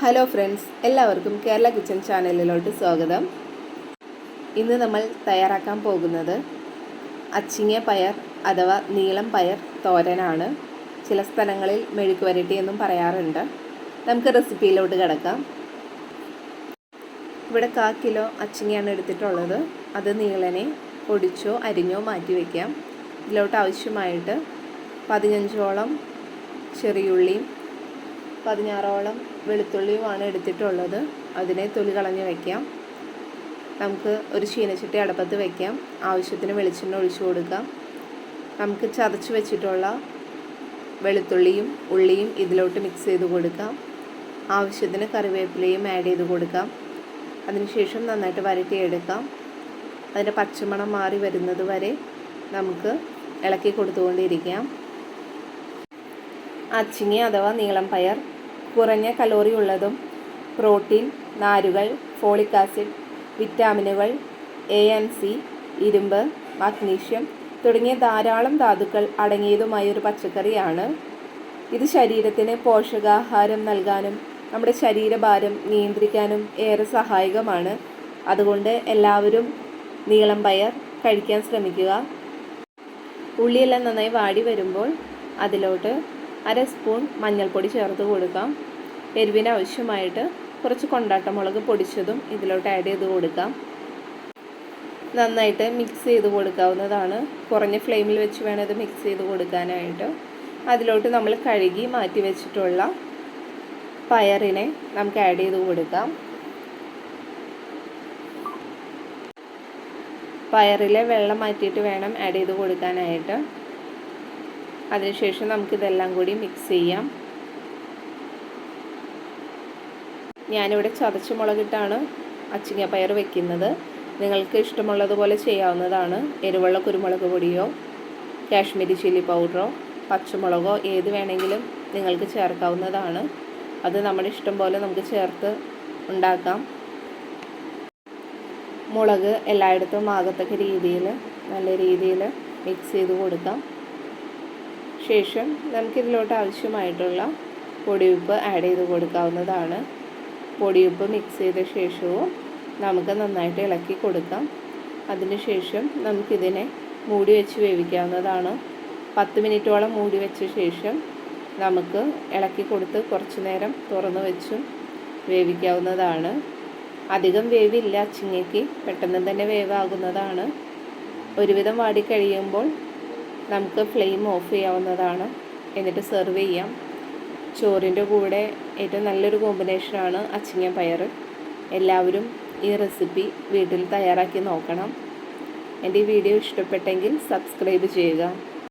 Hello friends എല്ലാവർക്കും Kerala kitchen ചാനലിലോട്ട് സ്വാഗതം. ഇന്ന് നമ്മൾ തയ്യാറാക്കാൻ പോകുന്നത് അച്ചിങ്ങ പയർ അഥവാ നീളം പയർ തോരനാണ്. ചില സ്ഥലങ്ങളിൽ മെഴുക്ക് വരട്ടി എന്നും പറയാറുണ്ട്. നമുക്ക് റെസിപ്പിയിലോട്ട് കിടക്കാം. ഇവിടെ കാ കിലോ അച്ചിങ്ങയാണ് എടുത്തിട്ടുള്ളത്. അത് നീളനെ പൊടിച്ചോ അരിഞ്ഞോ മാറ്റി വയ്ക്കാം ഇതിലോട്ട് ആവശ്യമായിട്ട് പതിനഞ്ചോളം ചെറിയുള്ളിയും പതിനാറോളം വെളുത്തുള്ളിയുമാണ് എടുത്തിട്ടുള്ളത്. അതിനെ തൊലി കളഞ്ഞ് വയ്ക്കാം നമുക്ക് ഒരു ചീനച്ചട്ടി അടപ്പത്ത് വയ്ക്കാം ആവശ്യത്തിന് വെളിച്ചെണ്ണ ഒഴിച്ചു കൊടുക്കാം. നമുക്ക് ചതച്ച് വെച്ചിട്ടുള്ള വെളുത്തുള്ളിയും ഉള്ളിയും ഇതിലോട്ട് മിക്സ് ചെയ്ത് കൊടുക്കാം. ആവശ്യത്തിന് കറിവേപ്പിലയും ആഡ് ചെയ്ത് കൊടുക്കാം. അതിനുശേഷം നന്നായിട്ട് വരട്ടിയെടുക്കാം. അതിന്റെ പച്ചമണം മാറി വരുന്നത് വരെ നമുക്ക് ഇളക്കി കൊടുത്തുകൊണ്ടിരിക്കാം. അച്ചിങ്ങി അഥവാ നീളം പയർ കുറഞ്ഞ കലോറി ഉള്ളതും പ്രോട്ടീൻ നാരുകൾ ഫോളിക് ആസിഡ് വിറ്റാമിനുകൾ എ എൻ സി ഇരുമ്പ് മഗ്നീഷ്യം തുടങ്ങിയ ധാരാളം ധാതുക്കൾ അടങ്ങിയതുമായ ഒരു പച്ചക്കറിയാണ്. ഇത് ശരീരത്തിന് പോഷകാഹാരം നൽകാനും നമ്മുടെ ശരീരഭാരം നിയന്ത്രിക്കാനും ഏറെ സഹായകമാണ്. അതുകൊണ്ട് എല്ലാവരും നീളം പയർ കഴിക്കാൻ ശ്രമിക്കുക. ഉള്ളിയെല്ലാം നന്നായി വാടി വരുമ്പോൾ അതിലോട്ട് അര സ്പൂൺ മഞ്ഞൾപ്പൊടി ചേർത്ത് കൊടുക്കാം. എരിവിന് ആവശ്യമായിട്ട് കുറച്ച് കൊണ്ടാട്ടമുളക് പൊടിച്ചതും ഇതിലോട്ട് ആഡ് ചെയ്ത് കൊടുക്കാം. നന്നായിട്ട് മിക്സ് ചെയ്ത് കൊടുക്കാവുന്നതാണ്. കുറഞ്ഞ ഫ്ലെയിമിൽ വെച്ച് വേണം ഇത് മിക്സ് ചെയ്ത് കൊടുക്കാനായിട്ട്. അതിലോട്ട് നമ്മൾ കഴുകി മാറ്റി വെച്ചിട്ടുള്ള പയറിനെ നമുക്ക് ആഡ് ചെയ്ത് കൊടുക്കാം. പയറിലെ വെള്ളം മാറ്റിയിട്ട് വേണം ആഡ് ചെയ്ത് കൊടുക്കാനായിട്ട്. അതിനുശേഷം നമുക്കിതെല്ലാം കൂടി മിക്സ് ചെയ്യാം. ഞാനിവിടെ ചതച്ച മുളകിട്ടാണ് അച്ചിങ്ങപ്പയർ വെക്കുന്നത്. നിങ്ങൾക്ക് ഇഷ്ടമുള്ളതുപോലെ ചെയ്യാവുന്നതാണ്. എരിവുള്ള കുരുമുളക് പൊടിയോ കാശ്മീരി ചില്ലി പൗഡറോ പച്ചമുളകോ ഏത് വേണമെങ്കിലും നിങ്ങൾക്ക് ചേർക്കാവുന്നതാണ്. അത് നമ്മുടെ ഇഷ്ടം പോലെ നമുക്ക് ചേർത്ത് ഉണ്ടാക്കാം. മുളക് എല്ലായിടത്തും ആകത്തക്ക രീതിയിൽ നല്ല രീതിയിൽ മിക്സ് ചെയ്ത് കൊടുക്കാം. ശേഷം നമുക്കിതിലോട്ട് ആവശ്യമായിട്ടുള്ള പൊടിയുപ്പ് ആഡ് ചെയ്ത് കൊടുക്കാവുന്നതാണ്. പൊടിയുപ്പ് മിക്സ് ചെയ്ത ശേഷവും നമുക്ക് നന്നായിട്ട് ഇളക്കി കൊടുക്കാം. അതിനുശേഷം നമുക്കിതിനെ മൂടി വെച്ച് വേവിക്കാവുന്നതാണ്. പത്ത് മിനിറ്റോളം മൂടി വെച്ച ശേഷം നമുക്ക് ഇളക്കി കൊടുത്ത് കുറച്ച് നേരം തുറന്നു വെച്ചും വേവിക്കാവുന്നതാണ്. അധികം വേവില്ല ചിങ്ങയ്ക്ക് പെട്ടെന്ന് തന്നെ വേവാകുന്നതാണ്. ഒരുവിധം വാടി കഴിയുമ്പോൾ നമുക്ക് ഫ്ലെയിം ഓഫ് ചെയ്യാവുന്നതാണ്. എന്നിട്ട് സെർവ് ചെയ്യാം. ചോറിന്റെ കൂടെ ഏറ്റവും നല്ലൊരു കോമ്പിനേഷനാണ് അച്ചിങ്ങ പയർ. എല്ലാവരും ഈ റെസിപ്പി വീട്ടിൽ തയ്യാറാക്കി നോക്കണം. എന്റെ ഈ വീഡിയോ ഇഷ്ടപ്പെട്ടെങ്കിൽ സബ്സ്ക്രൈബ് ചെയ്യുക.